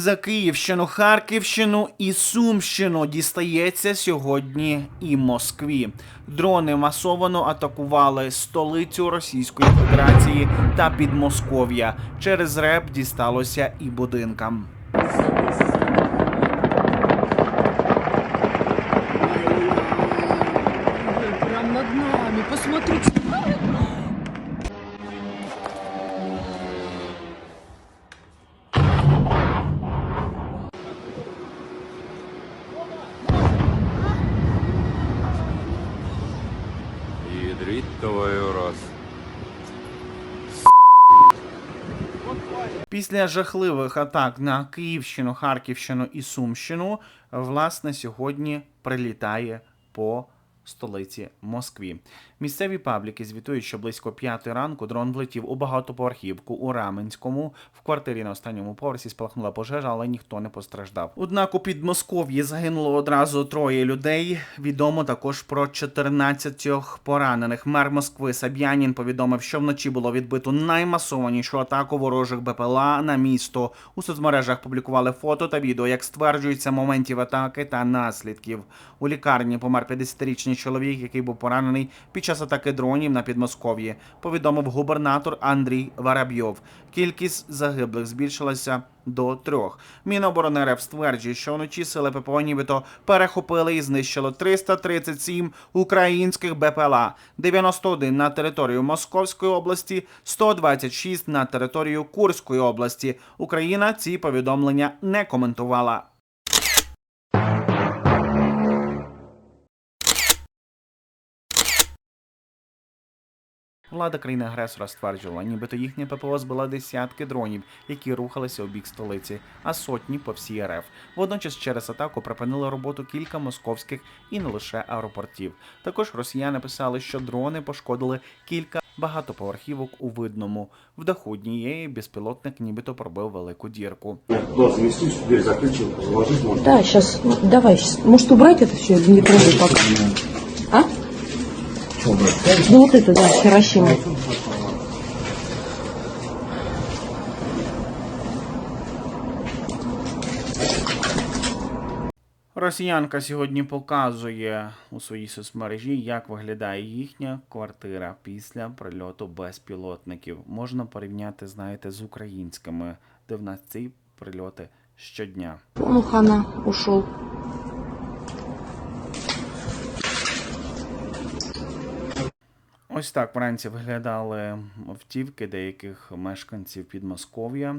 За Київщину, Харківщину і Сумщину дістається сьогодні і Москві. Дрони масовано атакували столицю Російської Федерації та Підмосков'я. Через реп дісталося і будинкам. Після жахливих атак на Київщину, Харківщину і Сумщину, власне, сьогодні прилітає по столиці Москві. Місцеві пабліки звітують, що близько п'ятої ранку дрон влетів у багатоповерхівку у Раменському. В квартирі на останньому поверсі спалахнула пожежа, але ніхто не постраждав. Однак у Підмосков'ї загинуло одразу троє людей. Відомо також про 14 поранених. Мер Москви Саб'янін повідомив, що вночі було відбито наймасованішу атаку ворожих БПЛА на місто. У соцмережах публікували фото та відео, як стверджується моментів атаки та наслідків. У лікарні помер 50-річний чоловік, який був поранений під атаки дронів на Підмосков'ї. Повідомив губернатор Андрій Воробйов. Кількість загиблих збільшилася до трьох. Міноборони РФ стверджує, що вночі сили ППО нібито перехопили і знищили 337 українських БПЛА, 91 на територію Московської області, 126 на територію Курської області. Україна ці повідомлення не коментувала. Влада країни-агресора стверджувала, нібито їхня ППО збила десятки дронів, які рухалися у бік столиці, а сотні по всій РФ. Водночас через атаку припинили роботу кілька московських і не лише аеропортів. Також росіяни писали, що дрони пошкодили кілька багатоповерхівок у видному. В даху однієї безпілотник нібито пробив велику дірку. Да, сейчас, давай, щас. может убрать это все не трогай пока? Ну вот это, да, Хиросима. Росіянка сьогодні показує у своїй соцмережі, як виглядає їхня квартира після прильоту безпілотників. Можна порівняти, знаєте, з українськими, де в нас ці прильоти щодня. Ну, хана ушел. Ось так вранці виглядали автівки деяких мешканців Підмосков'я.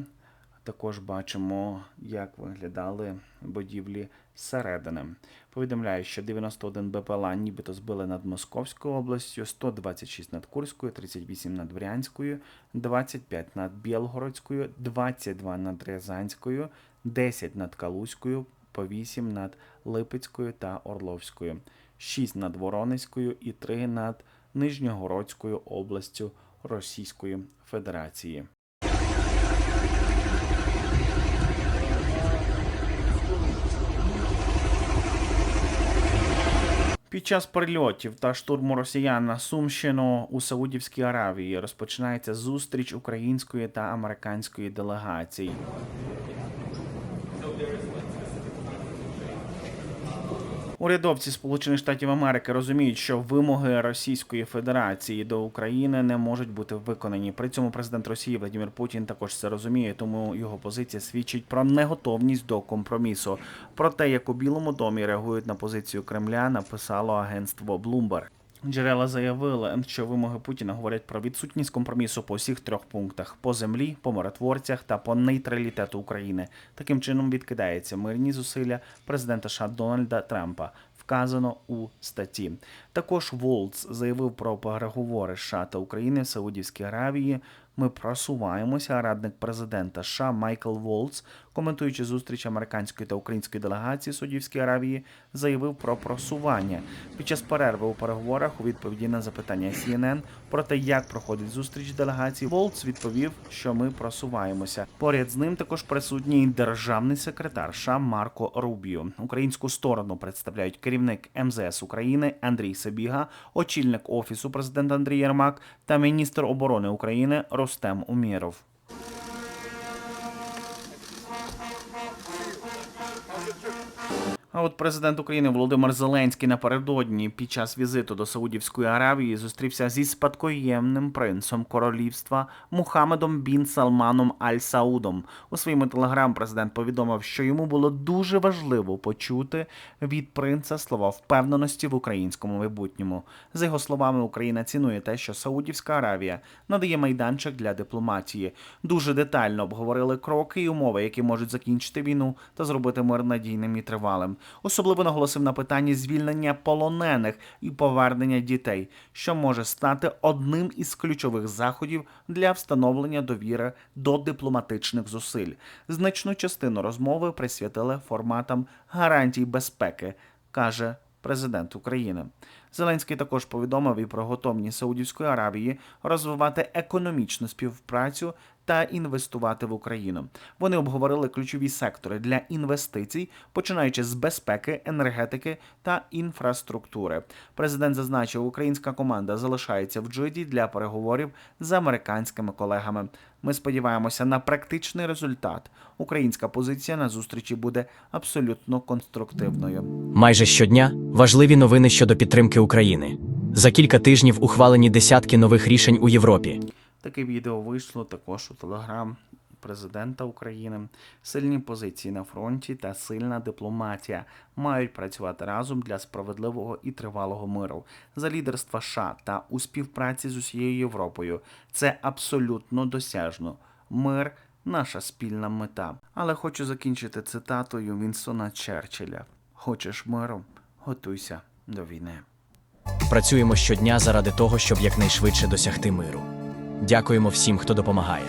Також бачимо, як виглядали будівлі зсередини. Повідомляю, що 91 БПЛА нібито збили над Московською областю, 126 над Курською, 38 над Брянською, 25 над Білгородською, 22 над Рязанською, 10 над Калузькою, по 8 над Липецькою та Орловською, 6 над Воронезькою і 3 над Нижньогородською областю Російської Федерації. Під час прильотів та штурму росіян на Сумщину у Саудівській Аравії розпочинається зустріч української та американської делегацій. Урядовці Сполучених Штатів Америки розуміють, що вимоги Російської Федерації до України не можуть бути виконані. При цьому президент Росії Владимир Путін також це розуміє, тому його позиція свідчить про неготовність до компромісу. Про те, як у Білому домі реагують на позицію Кремля, написало агентство Bloomberg. Джерела заявили, що вимоги Путіна говорять про відсутність компромісу по всіх трьох пунктах: по землі, по миротворцях та по нейтралітету України. Таким чином відкидається мирні зусилля президента США Дональда Трампа. Вказано у статті. Також Волц заявив про переговори США та України в Саудівській Аравії. Ми просуваємося. Радник президента США Майкл Волц, коментуючи зустріч американської та української делегації Саудівській Аравії, заявив про просування під час перерви у переговорах у відповіді на запитання CNN про те, як проходить зустріч делегацій. Волц відповів, що ми просуваємося. Поряд з ним також присутній державний секретар США Марко Рубіо. Українську сторону представляють керівник МЗС України Андрій Сабіга, очільник офісу президента Андрій Єрмак та міністр оборони України Ростем Умєров. От президент України Володимир Зеленський напередодні під час візиту до Саудівської Аравії зустрівся зі спадкоємним принцем королівства Мухаммедом бін Салманом Аль Саудом. У своєму телеграм президент повідомив, що йому було дуже важливо почути від принца слова впевненості в українському майбутньому. За його словами, Україна цінує те, що Саудівська Аравія надає майданчик для дипломатії. Дуже детально обговорили кроки і умови, які можуть закінчити війну та зробити мир надійним і тривалим. Особливо наголосив на питанні звільнення полонених і повернення дітей, що може стати одним із ключових заходів для встановлення довіри до дипломатичних зусиль. Значну частину розмови присвятили форматам гарантій безпеки, каже президент України. Зеленський також повідомив і про готовність Саудівської Аравії розвивати економічну співпрацю та інвестувати в Україну. Вони обговорили ключові сектори для інвестицій, починаючи з безпеки, енергетики та інфраструктури. Президент зазначив, українська команда залишається в Джиді для переговорів з американськими колегами. Ми сподіваємося на практичний результат. Українська позиція на зустрічі буде абсолютно конструктивною. Майже щодня важливі новини щодо підтримки України. За кілька тижнів ухвалені десятки нових рішень у Європі. Таке відео вийшло також у телеграм президента України. Сильні позиції на фронті та сильна дипломатія мають працювати разом для справедливого і тривалого миру за лідерства США та у співпраці з усією Європою. Це абсолютно досяжно. Мир наша спільна мета. Але хочу закінчити цитатою Вінстона Черчилля: Хочеш миру? Готуйся до війни. Працюємо щодня заради того, щоб якнайшвидше досягти миру. Дякуємо всім, хто допомагає.